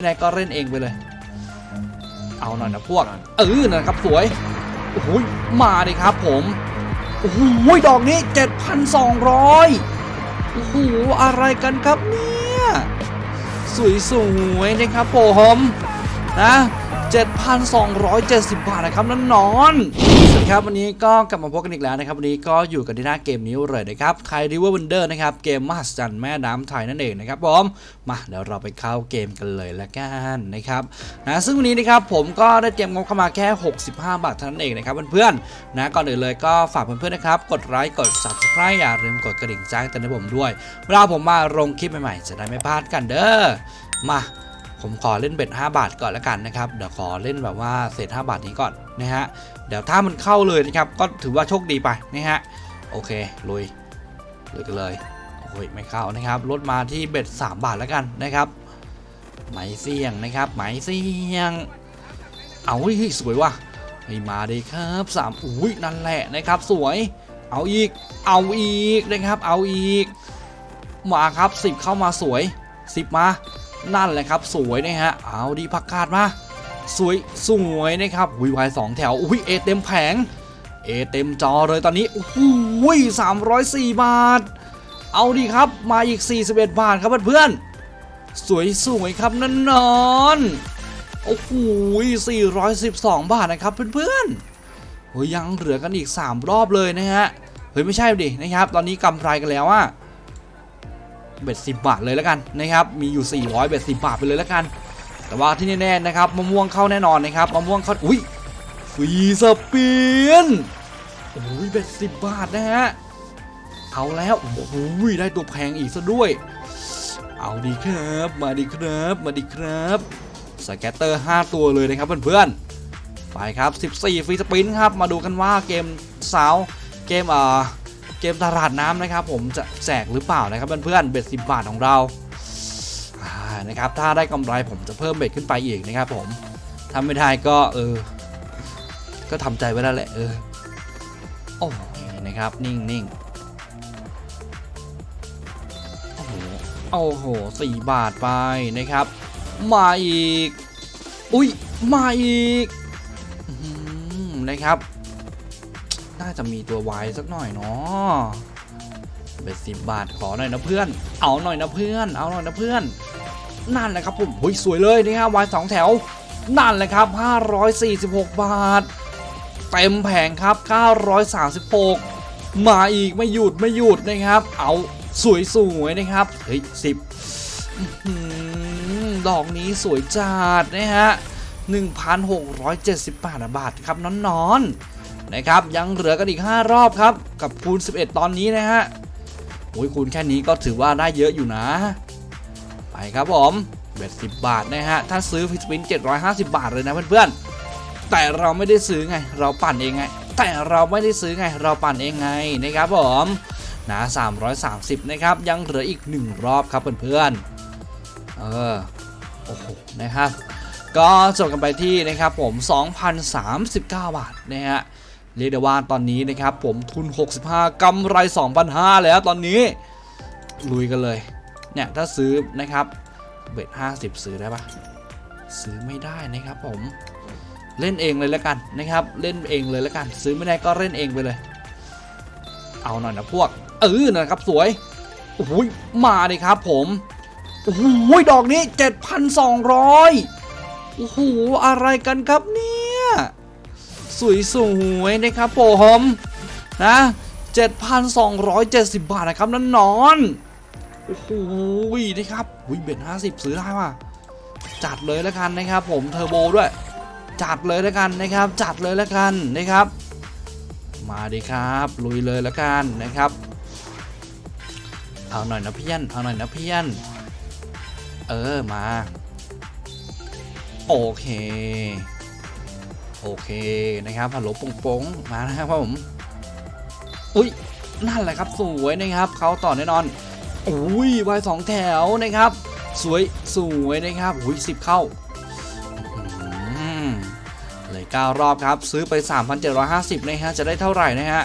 ไม่ได้ก็เล่นเองไปเลย เอาหน่อยนะพวก เออนะครับสวย โอ้โหมาดิครับผม โอ้โหดอกนี้ 7,200 โอ้โห อะไรกันครับเนี่ย สวยๆนะครับผมนะ 7,270 บาทนะครับนั่นนอนสวัสดี ครับวันนี้ก็กลับมาพบกันอีกแล้วนะครับวันนี้ก็อยู่กันที่หน้าเกมนี้เลยนะครับใครริเวอร์วันเดอร์นะครับเกมมหัศจรรย์แม่น้ำไทยนั่นเองนะครับผมมาเดี๋ยวเราไปเข้าเกมกันเลยละกันนะครับนะซึ่งวันนี้นะครับผมก็ได้เตรียมงบเข้ามาแค่ 65 บาทเท่านั้นเองนะครับเพื่อนๆนะก่อนอื่นเลยก็ฝากเพื่อนๆนะครับกดไลค์กด subscribe อย่าลืมกดกระดิ่งแจ้งเตือนให้ผมด้วยเวลาผมมาลงคลิปใหม่ๆจะได้ไม่พลาดกันเด้อมา ผมขอเล่นเบ็ด5บาทก่อนล้วกันนะครับเดี๋ยวขอเล่นแบบว่าเศษ5บาทนี้ก่อนนะฮะเดี๋ยวถ้ามันเข้าเลยนะครับ ก็ถือว่าโชคดีไปนะฮะโอเคลุยลุยกันเลยโอ้ยไม่เข้านะครับลดมาที่เบ็ด3บาทแล้วกันนะครับไหมเสี่ยงนะครับไหมเสี่ยง เอาเฮ้ยสวยว่ะไม่มาดีครับสามอุ้ยนั่นแหละนะครับ สวย เอาอีก เอาอีกนะครับ เอาอีกมาครับ 10 เข้ามาสวย 10 มา นั่นแหละครับ สวยนะฮะ เอาดีพักคาดมา สวยสวยนะครับวิวายสองแถว อุ้ยเอเต็มแผง เอเต็มจอเลยตอนนี้โอ้โหสามร้อยสี่บาท เอาดีครับมาอีก 41 บาทครับเพื่อนๆสวยสวยครับนั่นนอนโอ้โห412 บาทนะครับเพื่อนๆเฮ้ยยังเหลือกันอีก 3 รอบเลยนะฮะ เฮ้ยไม่ใช่ดินะครับ ตอนนี้กำไรกันแล้วอะ เบ็ดสิบาทเลยแล้วกันนะครับมีอยู่ 400 เบ็ดสิบาทไปเลยแล้วกัน แต่ว่าที่แน่ๆนะครับมะม่วงเข้าแน่นอนนะครับมะม่วงเข้าอุ้ยฟรีสปินโอ้ยเบ็ดสิบาทนะฮะเอาแล้วโอ้โหได้ตัวแพงอีกซะด้วย เอาดีครับ มาดีครับ มาดีครับสแกตเตอร์ 5 ตัวเลยนะครับเพื่อนๆไปครับ 14 ฟรีสปินครับ มาดูกันว่าเกมสาวเกมเอ่อ เกมตลาดน้ำนะครับ ผมจะแจกหรือเปล่านะครับเพื่อนๆเบ็ดสิบบาทของเรานะครับถ้าได้กำไรผมจะเพิ่มเบ็ดขึ้นไปอีกนะครับผมถ้าไม่ได้ก็เออ ก็ทำใจไว้แล้วแหละเออโอ้ยนะครับนิ่งนิ่งโอ้โหโอ้โหสี่บาทไปนะครับ มาอีก อุ้ยมาอีกอนะครับ น่าจะมีตัววายสักหน่อยเนาะเบ็ดสิบบาทขอหน่อยนะเพื่อน เอาหน่อยนะเพื่อน เอาหน่อยนะเพื่อน นั่นแหละครับผมหุยสวยเลยนี่ฮะวายสองแถว นั่นแหละครับ 546 บาท เต็มแผงครับ 936 มาอีกไม่หยุดไม่หยุดนะครับ เอาสวยๆนะครับ เฮ้ยสิบดอกนี้สวยจัดนะฮะ 1,678 บาทครับนอนๆ นะครับ ยังเหลือกันอีก 5 รอบครับ กับคูณ 11 ตอนนี้นะฮะโอ้ยคูณแค่นี้ก็ถือว่าได้เยอะอยู่นะ ไปครับผมเบ็ด10บาทนะฮะ ถ้าซื้อฟิสปิน 750 บาทเลยนะเพื่อนๆ แต่เราไม่ได้ซื้อไง เราปั่นเองไง แต่เราไม่ได้ซื้อไง เราปั่นเองไงนะครับผมนะ330 นะครับ ยังเหลืออีก 1 รอบครับเพื่อนๆ เออ โอ้โห นะครับ ก็จบกันไปที่นะครับผม 2,039 บาทนะฮะ เรียกได้ว่าตอนนี้นะครับผมทุน 65กำไร 2,500 แล้วตอนนี้ ลุยกันเลย เนี่ยถ้าซื้อนะครับเบ็ด50 ซื้อได้ปะซื้อไม่ได้นะครับผมเล่นเองเลยแล้วกันนะครับ เล่นเองเลยแล้วกัน ซื้อไม่ได้ก็เล่นเองไปเลย เอาหน่อยนะพวก เออนะครับสวยโอ้โหมาดิครับผมโอ้โหดอกนี้ 7,200โอ้โหอะไรกันครับเนี่ย สวยๆนะครับผมนะ7,270 บาทนะครับนั่นนอนโอ้โหนะครับวิเบ็ด50 ซื้อได้ว่ะจัดเลยแล้วกันนะครับ ผมเทอร์โบด้วย จัดเลยแล้วกันนะครับ จัดเลยแล้วกันนะครับ มาดิครับ ลุยเลยแล้วกันนะครับ เอาหน่อยนะเพี่ยนเอาหน่อยนะเพี่ยน เออมา โอเค โอเคนะครับฮัลโหลปงปงมานะครับผมอุ้ยนั่นแหละครับสวยนะครับเขาต่อแน่นอนอุ้ยวายสองแถวนะครับ สวยสวยนะครับอุ้ยสิบเข้าเลยเก้ารอบครับ ซื้อไป 3,750นะฮะจะได้เท่าไหร่นะฮะ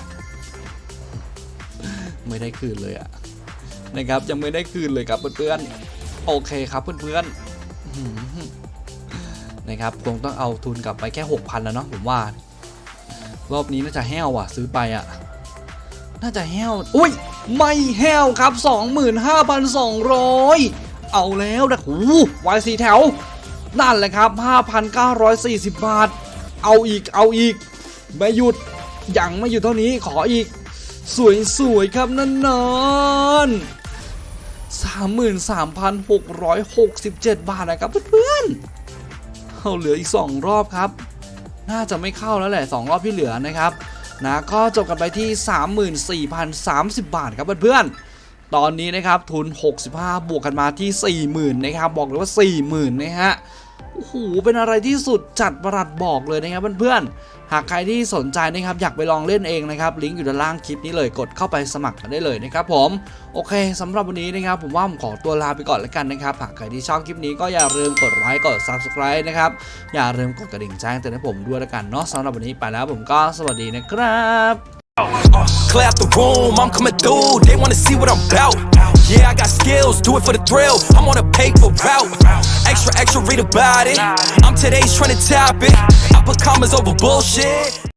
ไม่ได้คืนเลยอะนะครับยังไม่ได้คืนเลยครับเพื่อนๆโอเคครับเพื่อนๆ นะครับคงต้องเอาทุนกลับไปแค่ 6,000 แล้วเนาะผมว่า รอบนี้น่าจะแห้วอะ ซื้อไปอะ น่าจะแห้ว อุ้ย ไม่แห้วครับ 25,200 เอาแล้วนะโอ้วายสีแถว นั่นแหละครับ 5,940 บาท เอาอีกเอาอีก ไม่หยุด ยังไม่หยุดเท่านี้ขออีก สวยๆครับนั่นนอน33,667 บาทนะครับเพื่อนๆ เหลืออีก 2 รอบครับ น่าจะไม่เข้าแล้วแหละ 2 รอบที่เหลือนะครับนะก็จบกันไปที่ 34,030 บาทครับเพื่อนๆ ตอนนี้นะครับทุน 65 บวกกันมาที่ 40,000นะครับบอกเลยว่า 40,000นะฮะโอ้โหเป็นอะไรที่สุดจัดประหลัดบอกเลยนะครับเพื่อนๆ หากใครที่สนใจนะครับอยากไปลองเล่นเองนะครับลิงก์อยู่ด้านล่างคลิปนี้เลยกดเข้าไปสมัครกันได้เลยนะครับผมโอเคสำหรับวันนี้นะครับผมว่าผมขอตัวลาไปก่อนแล้วกันนะครับหากใครที่ชอบคลิปนี้ก็อย่าลืมกดไลค์กด subscribe นะครับอย่าลืมกดกระดิ่งแจ้งเตือนให้ผมด้วยแล้วกันเนาะสำหรับวันนี้ไปแล้วผมก็สวัสดีนะครับ Uh, clear out the room, I'm coming through. They wanna see what I'm about. Yeah, I got skills, do it for the thrill. I'm on a paper route. Extra, extra, read about it. I'm today's trending topic. I put commas over bullshit.